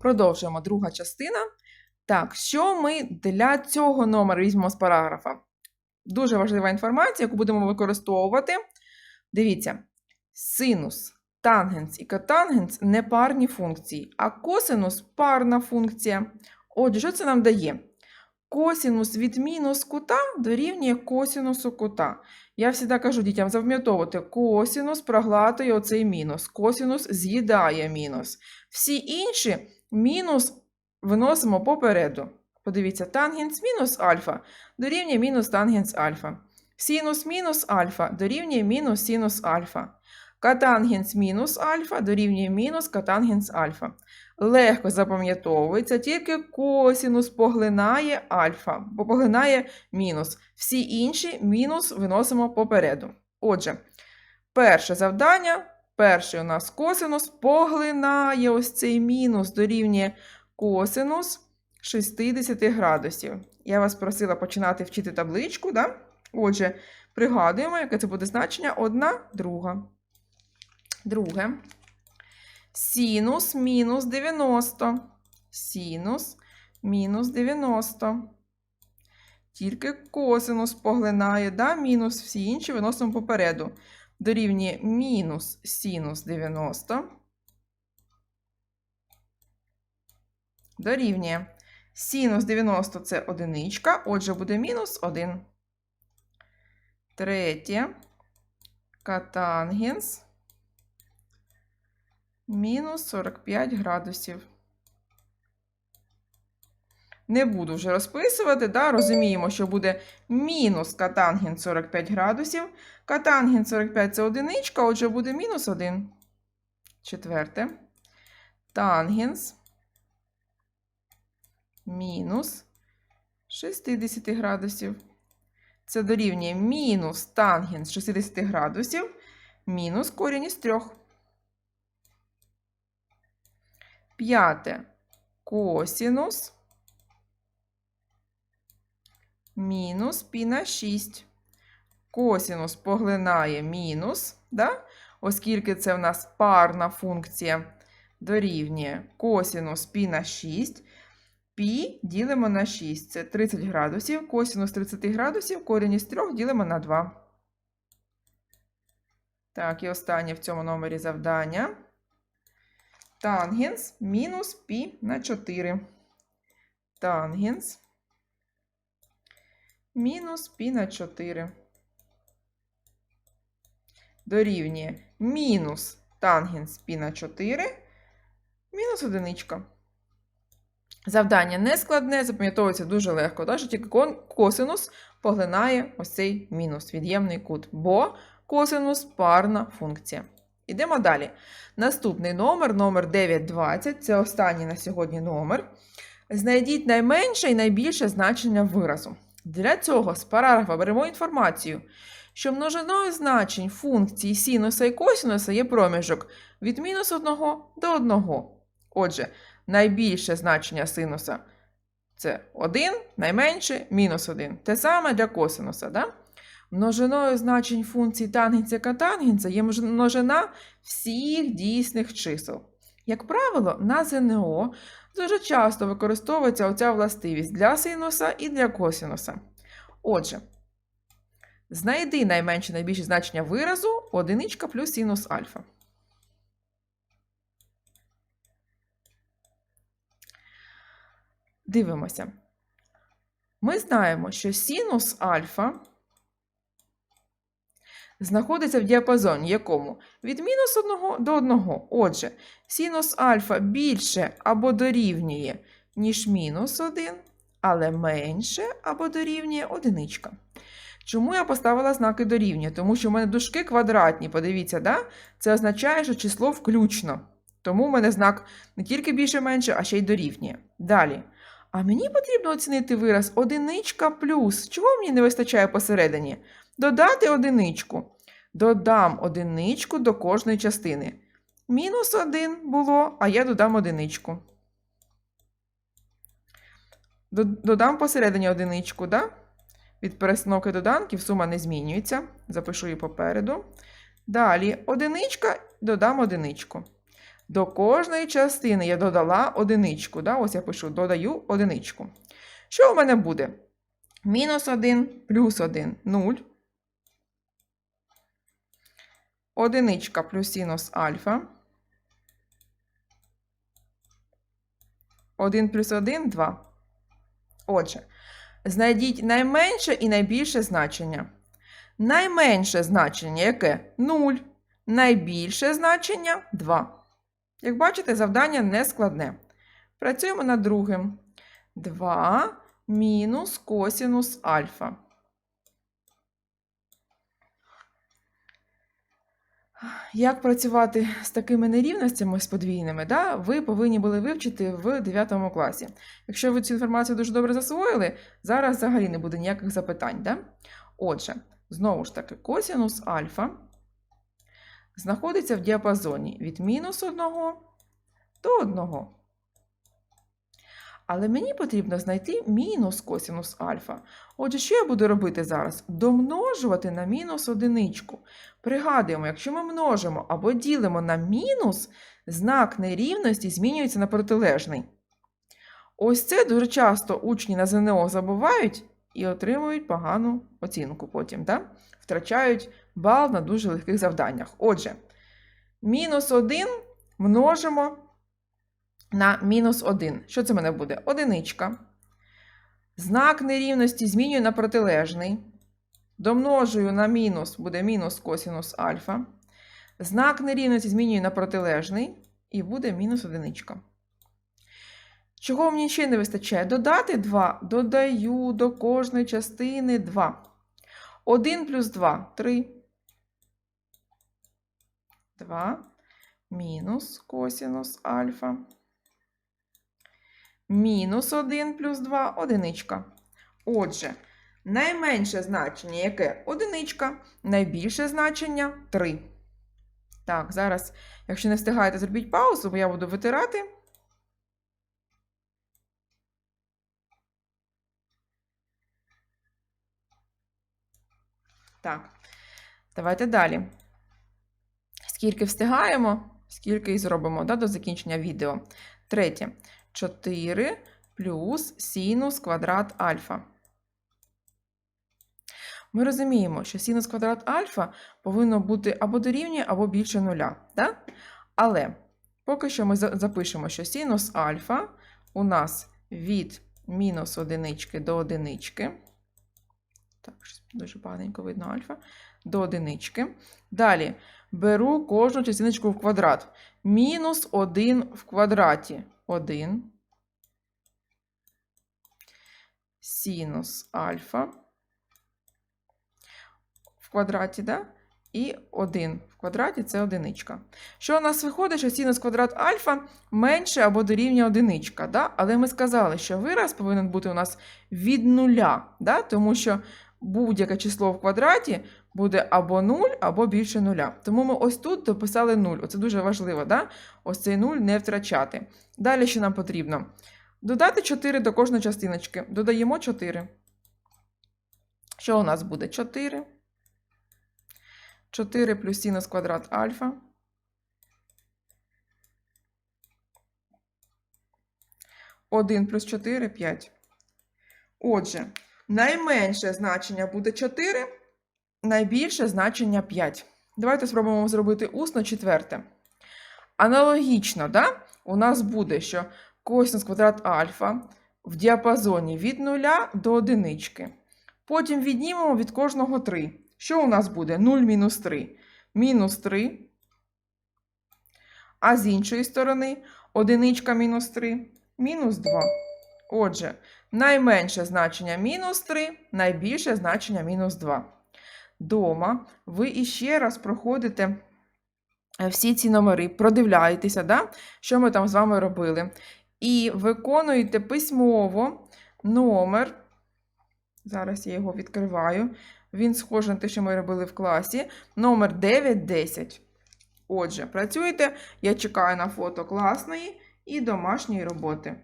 Продовжуємо друга частина. Так, що ми для цього номера візьмемо з параграфа? Дуже важлива інформація, яку будемо використовувати. Дивіться, синус, тангенс і котангенс не парні функції, а косинус парна функція. Отже, що це нам дає? Косінус від мінус кута дорівнює косінусу кута. Я завжди кажу дітям запам'ятовувати, косінус проглатує оцей мінус, косінус з'їдає мінус. Всі інші мінус виносимо попереду. Подивіться, тангенс мінус альфа дорівнює мінус тангенс альфа. Синус мінус альфа дорівнює мінус синус альфа. Катангенс мінус альфа дорівнює мінус катангенс альфа. Легко запам'ятовується, тільки косінус поглинає альфа, бо поглинає мінус. Всі інші мінус виносимо попереду. Отже, перше завдання. Перший у нас косинус поглинає ось цей мінус дорівнює косинус 60 градусів. Я вас просила починати вчити табличку. Да? Отже, пригадуємо, яке це буде значення одна, друга. Друге. Синус мінус 90. Синус мінус 90. Тільки косинус поглинає, да? мінус всі інші виносимо попереду. Дорівнює мінус синус 90. Дорівнює. Синус 90 це одиничка, отже, буде мінус 1. Третє. Катангенс мінус 45 градусів. Не буду вже розписувати, да? розуміємо, що буде мінус катангенс 45 градусів. Катангенс 45 це одиничка, отже, буде мінус 1. Четверте. Тангенс мінус 60 градусів. Це дорівнює мінус тангенс 60 градусів мінус корінь із 3. П'яте косінус мінус пі на 6. Косінус поглинає мінус, да? оскільки це в нас парна функція дорівнює косінус пі на 6. Пі ділимо на 6. Це 30 градусів. Косінус 30 градусів, корінь із 3 ділимо на 2. Так, і останнє в цьому номері завдання. Тангенс мінус пі на 4. Тангенс мінус пі на 4. Дорівнює мінус тангенс пі на 4, мінус одиничка. Завдання не складне, запам'ятовується дуже легко. Тож тільки косинус поглинає ось цей мінус, від'ємний кут, бо косинус парна функція. Ідемо далі. Наступний номер, номер 920, це останній на сьогодні номер. Знайдіть найменше і найбільше значення виразу. Для цього з параграфа беремо інформацію, що множиною значень функцій синуса і косинуса є проміжок від мінус 1 до 1. Отже, найбільше значення синуса це 1, найменше мінус 1. Те саме для косинуса. Да? Множиною значень функцій тангенця катангенця є множина всіх дійсних чисел. Як правило, на ЗНО дуже часто використовується оця властивість для синуса і для косинуса. Отже, знайди найменше найбільше значення виразу одиничка плюс синус альфа. Дивимося. Ми знаємо, що синус альфа знаходиться в діапазоні якому? Від мінус 1 до 1. Отже, синус альфа більше або дорівнює, ніж мінус 1, але менше або дорівнює одиничка. Чому я поставила знаки дорівнює? Тому що в мене дужки квадратні, подивіться, да? це означає, що число включно. Тому в мене знак не тільки більше-менше, а ще й дорівнює. Далі. А мені потрібно оцінити вираз одиничка плюс. Чого мені не вистачає посередині? Додати одиничку. Додам одиничку до кожної частини. Мінус один було, а я додам одиничку. Додам посередині одиничку, да? Від перестановки доданків сума не змінюється. Запишу її попереду. Далі одиничка, додам одиничку. До кожної частини я додала одиничку. Да? Ось я пишу, додаю одиничку. Що у мене буде? Мінус 1 плюс 1 0. Одиничка плюс синус альфа. 1 плюс 1 2. Отже, знайдіть найменше і найбільше значення. Найменше значення яке? 0. Найбільше значення 2. Як бачите, завдання не складне. Працюємо над другим. 2 мінус косінус альфа. Як працювати з такими нерівностями з подвійними, да, ви повинні були вивчити в 9 класі. Якщо ви цю інформацію дуже добре засвоїли, зараз взагалі не буде ніяких запитань. Да? Отже, знову ж таки, косінус альфа знаходиться в діапазоні від мінус 1 до 1. Але мені потрібно знайти мінус косінус альфа. Отже, що я буду робити зараз? Домножувати на мінус одиничку. Пригадуємо, якщо ми множимо або ділимо на мінус, знак нерівності змінюється на протилежний. Ось це дуже часто учні на ЗНО забувають і отримують погану оцінку потім. Да? Втрачають бал на дуже легких завданнях. Отже, мінус 1 множимо на мінус 1. Що це в мене буде? Одиничка. Знак нерівності змінюю на протилежний. Домножую на мінус, буде мінус косінус альфа. Знак нерівності змінюю на протилежний і буде мінус одиничка. Чого мені ще не вистачає? Додати 2. Додаю до кожної частини 2. 1 плюс 2 3. 2 мінус косінус альфа. Мінус 1 плюс 2 одиничка. Отже, найменше значення яке? Одиничка, найбільше значення 3. Так, зараз, якщо не встигаєте, зробіть паузу, бо я буду витирати. Так, давайте далі. Скільки встигаємо, скільки і зробимо да, до закінчення відео. Третє. 4 плюс синус квадрат альфа. Ми розуміємо, що синус квадрат альфа повинно бути або дорівнює, або більше нуля. Да? Але поки що ми запишемо, що синус альфа у нас від мінус одинички до одинички. Так, дуже поганенько видно альфа. До одинички. Далі беру кожну частиночку в квадрат. Мінус 1 в квадраті. 1 синус альфа в квадраті, да? і 1 в квадраті це одиничка. Що у нас виходить, що синус квадрат альфа менше або дорівнює одиничка. Да? Але ми сказали, що вираз повинен бути у нас від нуля, да? тому що будь-яке число в квадраті буде або 0, або більше нуля. Тому ми ось тут дописали 0. Оце дуже важливо, да? ось цей 0 не втрачати. Далі що нам потрібно? Додати 4 до кожної частиночки. Додаємо 4. Що у нас буде? 4. 4 плюс синус квадрат альфа. Один плюс 4 5. Отже, найменше значення буде 4, найбільше значення 5. Давайте спробуємо зробити усно четверте. Аналогічно, да? у нас буде, що косинус квадрат альфа в діапазоні від 0 до 1. Потім віднімемо від кожного 3. Що у нас буде? 0 мінус 3. Мінус 3. А з іншої сторони, одиничка мінус 3, мінус 2. Отже, найменше значення мінус 3, найбільше значення мінус 2. Дома ви іще раз проходите всі ці номери, продивляєтеся, да? що ми там з вами робили. І виконуєте письмово номер. Зараз я його відкриваю. Він схожий на те, що ми робили в класі. Номер 910. Отже, працюєте. Я чекаю на фото класної і домашньої роботи.